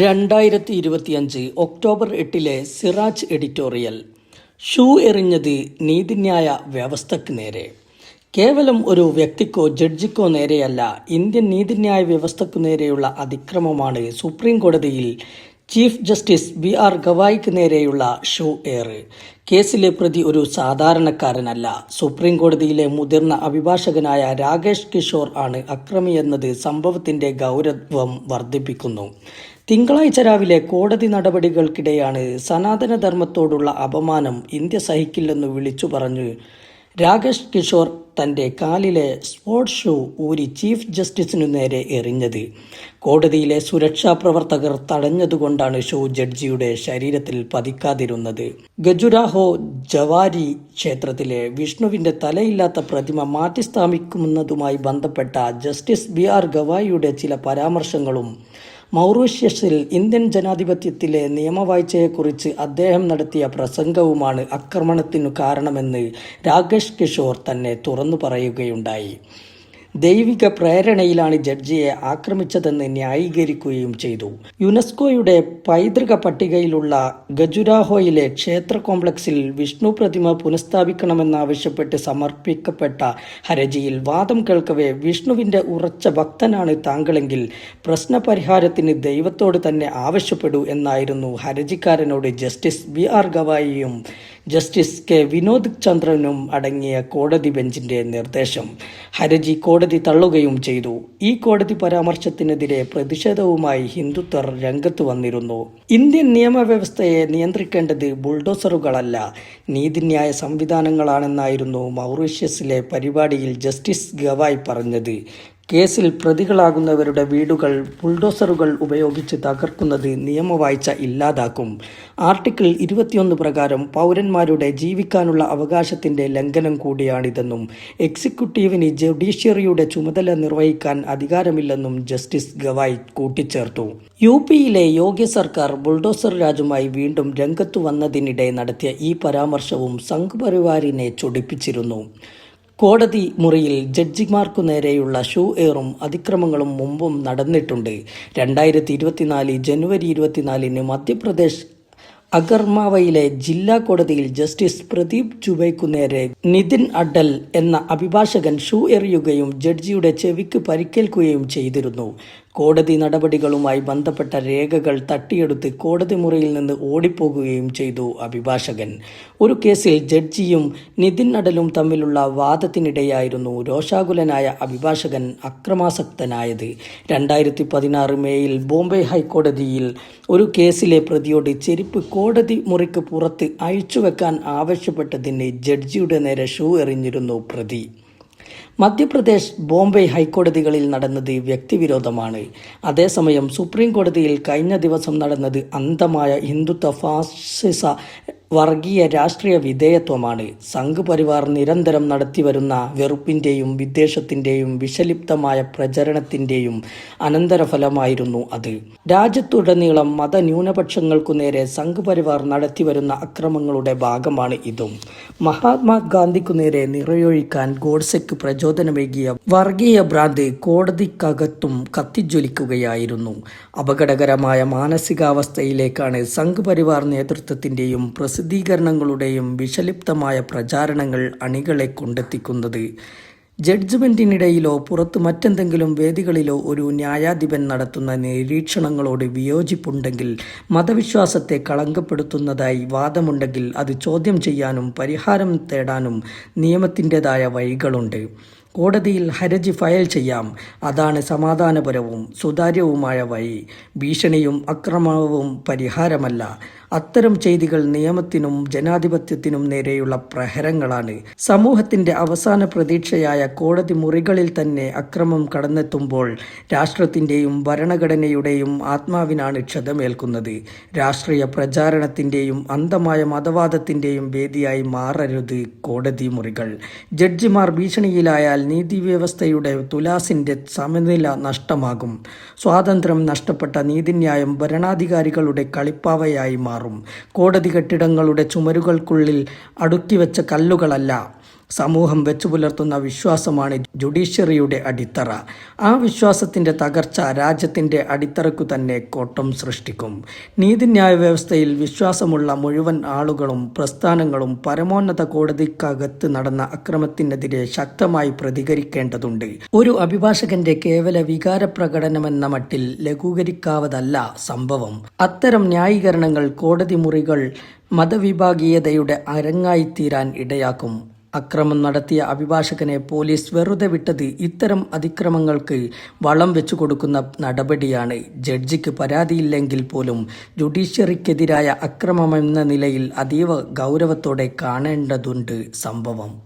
രണ്ടായിരത്തി ഇരുപത്തിയഞ്ച് ഒക്ടോബർ എട്ടിലെ സിറാജ് എഡിറ്റോറിയൽ ഷൂ എറിഞ്ഞത് നീതിന്യായ വ്യവസ്ഥക്ക് നേരെ. കേവലം ഒരു വ്യക്തിക്കോ ജഡ്ജിക്കോ നേരെയല്ല ഇന്ത്യൻ നീതിന്യായ വ്യവസ്ഥയ്ക്കു നേരെയുള്ള അതിക്രമമാണ് സുപ്രീം കോടതിയിൽ ചീഫ് ജസ്റ്റിസ് ബി ആർ ഗവായിക്ക് നേരെയുള്ള ഷൂ എയർ. കേസിലെ പ്രതി ഒരു സാധാരണക്കാരനല്ല. സുപ്രീം കോടതിയിലെ മുതിർന്ന അഭിഭാഷകനായ രാകേഷ് കിഷോർ ആണ് അക്രമിയെന്നത് സംഭവത്തിന്റെ ഗൗരവം വർദ്ധിപ്പിക്കുന്നു. തിങ്കളാഴ്ച രാവിലെ കോടതി നടപടികൾക്കിടെയാണ് സനാതനധർമ്മത്തോടുള്ള അപമാനം ഇന്ത്യ സഹിക്കില്ലെന്ന് വിളിച്ചു പറഞ്ഞ് രാകേഷ് കിഷോർ തന്റെ കാലിലെ സ്പോർട്സ് ഷൂ ഊരി ചീഫ് ജസ്റ്റിസിനു നേരെ എറിഞ്ഞത്. കോടതിയിലെ സുരക്ഷാ പ്രവർത്തകർ തടഞ്ഞതുകൊണ്ടാണ് ഷൂ ജഡ്ജിയുടെ ശരീരത്തിൽ പതിക്കാതിരുന്നത്. ഗജുരാഹോ ജവാരി ക്ഷേത്രത്തിലെ വിഷ്ണുവിന്റെ തലയില്ലാത്ത പ്രതിമ മാറ്റിസ്ഥാപിക്കുന്നതുമായി ബന്ധപ്പെട്ട ജസ്റ്റിസ് ബി ആർ ഗവായിയുടെ ചില പരാമർശങ്ങളും മൗറീഷ്യസിൽ ഇന്ത്യൻ ജനാധിപത്യത്തിലെ നിയമവാഴ്ചയെക്കുറിച്ച് അദ്ദേഹം നടത്തിയ പ്രസംഗവുമാണ് ആക്രമണത്തിനു കാരണമെന്ന് രാകേഷ് കിഷോർ തന്നെ തുറന്നു പറയുകയുണ്ടായി. ദൈവിക പ്രേരണയിലാണ് ജഡ്ജിയെ ആക്രമിച്ചതെന്ന് ന്യായീകരിക്കുകയും ചെയ്തു. യുനെസ്കോയുടെ പൈതൃക പട്ടികയിലുള്ള ഗജുരാഹോയിലെ ക്ഷേത്ര കോംപ്ലക്സിൽ വിഷ്ണു പ്രതിമ പുനഃസ്ഥാപിക്കണമെന്നാവശ്യപ്പെട്ട് സമർപ്പിക്കപ്പെട്ട ഹരജിയിൽ വാദം കേൾക്കവേ വിഷ്ണുവിന്റെ ഉറച്ച ഭക്തനാണ് താങ്കളെങ്കിൽ പ്രശ്നപരിഹാരത്തിന് ദൈവത്തോട് തന്നെ ആവശ്യപ്പെടൂ എന്നായിരുന്നു ഹരജിക്കാരനോട് ജസ്റ്റിസ് ബി ആർ ഗവായിയും ജസ്റ്റിസ് കെ വിനോദ് ചന്ദ്രനും അടങ്ങിയ കോടതി ബെഞ്ചിന്റെ നിർദ്ദേശം. ഹർജി കോടതി തള്ളുകയും ചെയ്തു. ഈ കോടതി പരാമർശത്തിനെതിരെ പ്രതിഷേധവുമായി ഹിന്ദുത്വർ രംഗത്ത് വന്നിരുന്നു. ഇന്ത്യൻ നിയമവ്യവസ്ഥയെ നിയന്ത്രിക്കേണ്ടത് ബുൾഡോസറുകളല്ല. നീതിന്യായ സംവിധാനങ്ങളാണെന്നായിരുന്നു മൗറീഷ്യസിലെ പരിപാടിയിൽ ജസ്റ്റിസ് ഗവായ് പറഞ്ഞത്. കേസിൽ പ്രതികളാകുന്നവരുടെ വീടുകൾ ബുൾഡോസറുകൾ ഉപയോഗിച്ച് തകർക്കുന്നത് നിയമവാഴ്ച ഇല്ലാതാക്കും. ആർട്ടിക്കിൾ ഇരുപത്തിയൊന്ന് പ്രകാരം പൗരന്മാരുടെ ജീവിക്കാനുള്ള അവകാശത്തിന്റെ ലംഘനം കൂടിയാണിതെന്നും എക്സിക്യൂട്ടീവിന് ജുഡീഷ്യറിയുടെ ചുമതല നിർവഹിക്കാൻ അധികാരമില്ലെന്നും ജസ്റ്റിസ് ഗവായ് കൂട്ടിച്ചേർത്തു. യു പിയിലെ യോഗ്യ സർക്കാർ ബുൾഡോസർ രാജുമായി വീണ്ടും രംഗത്തു വന്നതിനിടെ നടത്തിയ ഈ പരാമർശവും സംഘ് പരിവാറിനെ ചൊടിപ്പിച്ചിരുന്നു. കോടതി മുറിയിൽ ജഡ്ജിമാർക്കു നേരെയുള്ള ഷൂ എയറും അതിക്രമങ്ങളും മുമ്പും നടന്നിട്ടുണ്ട്. രണ്ടായിരത്തി ഇരുപത്തിനാല് ജനുവരി ഇരുപത്തിനാലിന് മധ്യപ്രദേശ് അഗർമാവയിലെ ജില്ലാ കോടതിയിൽ ജസ്റ്റിസ് പ്രദീപ് ചുബൈക്കു നേരെ നിതിൻ അഡൽ എന്ന അഭിഭാഷകൻ ഷൂ എറിയുകയും ജഡ്ജിയുടെ ചെവിക്ക് പരിക്കേൽക്കുകയും ചെയ്തിരുന്നു. കോടതി നടപടികളുമായി ബന്ധപ്പെട്ട രേഖകൾ തട്ടിയെടുത്ത് കോടതി മുറിയിൽ നിന്ന് ഓടിപ്പോകുകയും ചെയ്തു അഭിഭാഷകൻ. ഒരു കേസിൽ ജഡ്ജിയും നിതിൻ അടലും തമ്മിലുള്ള വാദത്തിനിടെയായിരുന്നു രോഷാകുലനായ അഭിഭാഷകൻ അക്രമാസക്തനായത്. രണ്ടായിരത്തി പതിനാറ് മേയിൽ ബോംബെ ഹൈക്കോടതിയിൽ ഒരു കേസിലെ പ്രതിയോട് ചെരുപ്പ് കോടതി മുറിക്ക് പുറത്ത് അഴിച്ചുവെക്കാൻ ആവശ്യപ്പെട്ടതിന് ജഡ്ജിയുടെ നേരെ ഷൂ എറിഞ്ഞിരുന്നു പ്രതി. മധ്യപ്രദേശ് ബോംബെ ഹൈക്കോടതികളിൽ നടന്നത് വ്യക്തിവിരോധമാണ്. അതേസമയം സുപ്രീം കോടതിയിൽ കഴിഞ്ഞ ദിവസം നടന്നത് അന്ധമായ ഹിന്ദുത്വ ഫാസിസ വർഗീയ രാഷ്ട്രീയ വിധേയത്വമാണ്. സംഘ് പരിവാർ നിരന്തരം നടത്തിവരുന്ന വെറുപ്പിന്റെയും വിദ്വേഷത്തിന്റെയും വിഷലിപ്തമായ പ്രചരണത്തിന്റെയും അനന്തരഫലമായിരുന്നു അത്. രാജ്യത്തുടനീളം മതന്യൂനപക്ഷങ്ങൾക്കു നേരെ സംഘ് പരിവാർ നടത്തിവരുന്ന അക്രമങ്ങളുടെ ഭാഗമാണ് ഇതും. മഹാത്മാഗാന്ധിക്കു നേരെ നിറയൊഴിക്കാൻ ഗോഡ്സെക്ക് പ്രചോദനമേകിയ വർഗീയ ഭ്രാന്ത് കോടതിക്കകത്തും കത്തിജ്വലിക്കുകയായിരുന്നു. അപകടകരമായ മാനസികാവസ്ഥയിലേക്കാണ് സംഘ് പരിവാർ നേതൃത്വത്തിന്റെയും പ്രസിദ്ധീകരണങ്ങളുടെയും വിഷലിപ്തമായ പ്രചാരണങ്ങൾ അണികളെ കൊണ്ടെത്തിക്കുന്നത്. ജഡ്ജ്മെന്റിനിടയിലോ പുറത്ത് മറ്റെന്തെങ്കിലും വേദികളിലോ ഒരു ന്യായാധിപൻ നടത്തുന്ന നിരീക്ഷണങ്ങളോട് വിയോജിപ്പുണ്ടെങ്കിൽ മതവിശ്വാസത്തെ കളങ്കപ്പെടുത്തുന്നതായി വാദമുണ്ടെങ്കിൽ അത് ചോദ്യം ചെയ്യാനും പരിഹാരം തേടാനും നിയമത്തിന്റെതായ വഴികളുണ്ട്. കോടതിയിൽ ഹരജി ഫയൽ ചെയ്യാം. അതാണ് സമാധാനപരവും സുതാര്യവുമായ വഴി. ഭീഷണിയും അക്രമവും പരിഹാരമല്ല. അത്തരം ചെയ്തികൾ നിയമത്തിനും ജനാധിപത്യത്തിനും നേരെയുള്ള പ്രഹരങ്ങളാണ്. സമൂഹത്തിന്റെ അവസാന പ്രതീക്ഷയായ കോടതി മുറികളിൽ തന്നെ അക്രമം കടന്നെത്തുമ്പോൾ രാഷ്ട്രത്തിന്റെയും ഭരണഘടനയുടെയും ആത്മാവിനാണ് ക്ഷതമേൽക്കുന്നത്. രാഷ്ട്രീയ പ്രചാരണത്തിന്റെയും അന്ധമായ മതവാദത്തിന്റെയും വേദിയായി മാറരുത് കോടതി മുറികൾ. ജഡ്ജിമാർ ഭീഷണിയിലായാൽ നീതിവ്യവസ്ഥയുടെ തുലാസിന്റെ സമനില നഷ്ടമാകും. സ്വാതന്ത്ര്യം നഷ്ടപ്പെട്ട നീതിന്യായം ഭരണാധികാരികളുടെ കളിപ്പാവയായി മാറും. കോടതി കെട്ടിടങ്ങളുടെ ചുമരുകൾക്കുള്ളിൽ അടുക്കിവെച്ച കല്ലുകളല്ല. സമൂഹം വെച്ചു പുലർത്തുന്ന വിശ്വാസമാണ് ജുഡീഷ്യറിയുടെ അടിത്തറ. ആ വിശ്വാസത്തിന്റെ തകർച്ച രാജ്യത്തിന്റെ അടിത്തറയ്ക്കു തന്നെ കോട്ടം സൃഷ്ടിക്കും. നീതിന്യായ വ്യവസ്ഥയിൽ വിശ്വാസമുള്ള മുഴുവൻ ആളുകളും പ്രസ്ഥാനങ്ങളും പരമോന്നത കോടതിക്കകത്ത് നടന്ന അക്രമത്തിനെതിരെ ശക്തമായി പ്രതികരിക്കേണ്ടതുണ്ട്. ഒരു അഭിഭാഷകന്റെ കേവല വികാരപ്രകടനമെന്ന മട്ടിൽ ലഘൂകരിക്കാവതല്ല സംഭവം. അത്തരം ന്യായീകരണങ്ങൾ കോടതി മുറികൾ മതവിഭാഗീയതയുടെ അരങ്ങായിത്തീരാൻ ഇടയാക്കും. അക്രമം നടത്തിയ അഭിഭാഷകനെ പോലീസ് വെറുതെ വിട്ടത് ഇത്തരം അതിക്രമങ്ങൾക്ക് വളം വെച്ചു കൊടുക്കുന്ന നടപടിയാണ്. ജഡ്ജിക്ക് പരാതിയില്ലെങ്കിൽ പോലും ജുഡീഷ്യറിക്കെതിരായ അക്രമമെന്ന നിലയിൽ അതീവ ഗൗരവത്തോടെ കാണേണ്ടതുണ്ട് സംഭവം.